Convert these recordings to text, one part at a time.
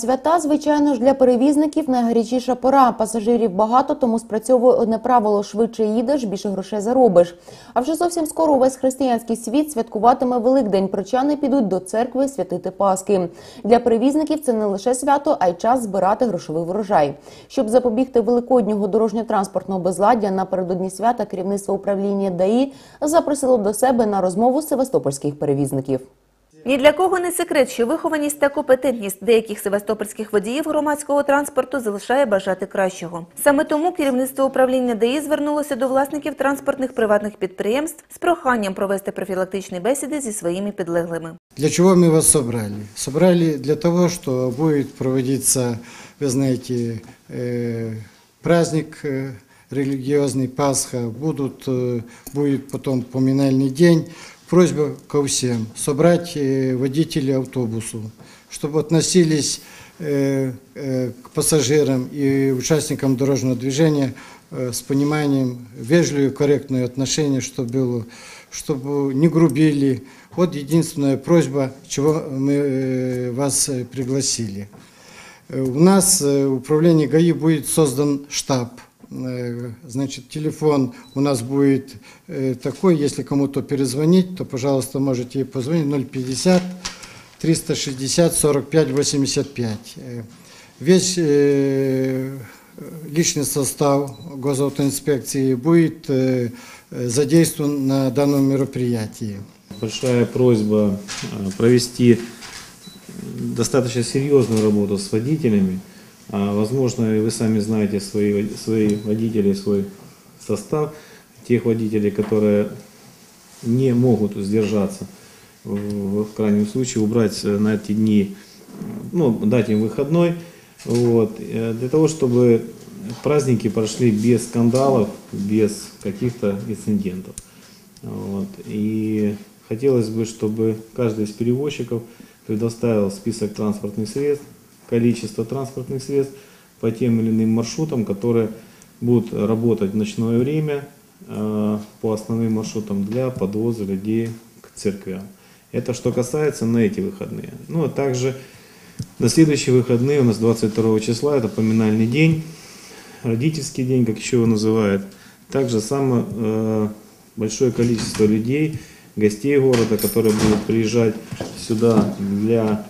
Свята, звичайно ж, для перевізників найгарячіша пора. Пасажирів багато, тому спрацьовує одне правило: швидше їдеш, більше грошей заробиш. А вже зовсім скоро увесь християнський світ святкуватиме Великдень. Прочани підуть до церкви святити Паски. Для перевізників це не лише свято, а й час збирати грошовий врожай. Щоб запобігти великоднього дорожньо-транспортного безладдя напередодні свята керівництво управління ДАІ запросило до себе на розмову севастопольських перевізників. Ні для кого не секрет, що вихованість та компетентність деяких севастопольських водіїв громадського транспорту залишає бажати кращого. Саме тому керівництво управління ДАІ звернулося до власників транспортних приватних підприємств з проханням провести профілактичні беседи зі своїми підлеглими. Для чего мы вас собрали? Собрали для того, что будет проводиться, вы знаете, э, праздник э, религиозный Пасха, будут, э, будет потом поминальный день. Просьба ко всем собрать э, водителей автобусу, чтобы относились э, э, к пассажирам и участникам дорожного движения с пониманием, вежливое, корректное отношение, чтобы было, чтобы не грубили. Вот единственная просьба, чего мы вас пригласили. У нас в управлении ГАИ будет создан штаб. Э, Значит, телефон у нас будет э, такой, если кому-то перезвонить, то, пожалуйста, можете позвонить 050 360 45 85. Э, Весь э, личный состав госавтоинспекции будет задействован на данном мероприятии. Большая просьба провести достаточно серьезную работу с водителями. А, Возможно, вы сами знаете свои, свои водители, свой состав, тех водителей, которые не могут сдержаться, в, в крайнем случае убрать э, на эти дни, ну, дать им выходной, вот, э, для того, чтобы праздники прошли без скандалов, без каких-то инцидентов. Вот. И хотелось бы, чтобы каждый из перевозчиков предоставил список транспортных средств, количество транспортных средств по тем или иным маршрутам, которые будут работать в ночное время э, по основным маршрутам для подвоза людей к церквям. Это что касается на эти выходные. Ну а также на следующие выходные у нас 22 числа, это поминальный день, родительский день, как еще его называют. Также самое э, большое количество людей, гостей города, которые будут приезжать сюда для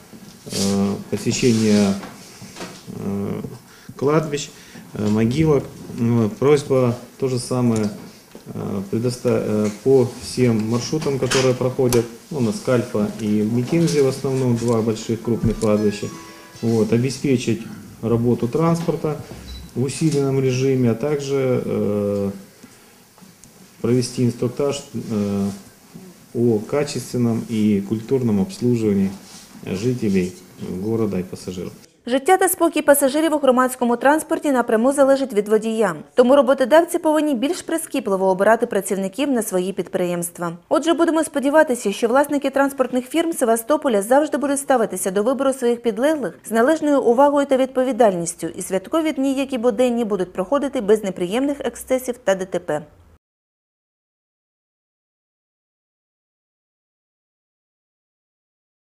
э, посещения э, кладбищ, э, могилок. Ну, Просьба то же самое предоста- э, по всем маршрутам, которые проходят, ну, у нас Кальфа и Микинзи в основном, два больших крупных кладбища, вот, обеспечить работу транспорта в усиленном режиме, а также э, провести инструктаж э, о качественном и культурном обслуживании жителей города и пассажиров. Життя та спокій пасажирів у громадському транспорті напряму залежить від водія. Тому роботодавці повинні більш прискіпливо обирати працівників на свої підприємства. Отже, будемо сподіватися, що власники транспортних фірм Севастополя завжди будуть ставитися до вибору своїх підлеглих з належною увагою та відповідальністю, і святкові дні, як і буденні, будуть проходити без неприємних ексцесів та ДТП.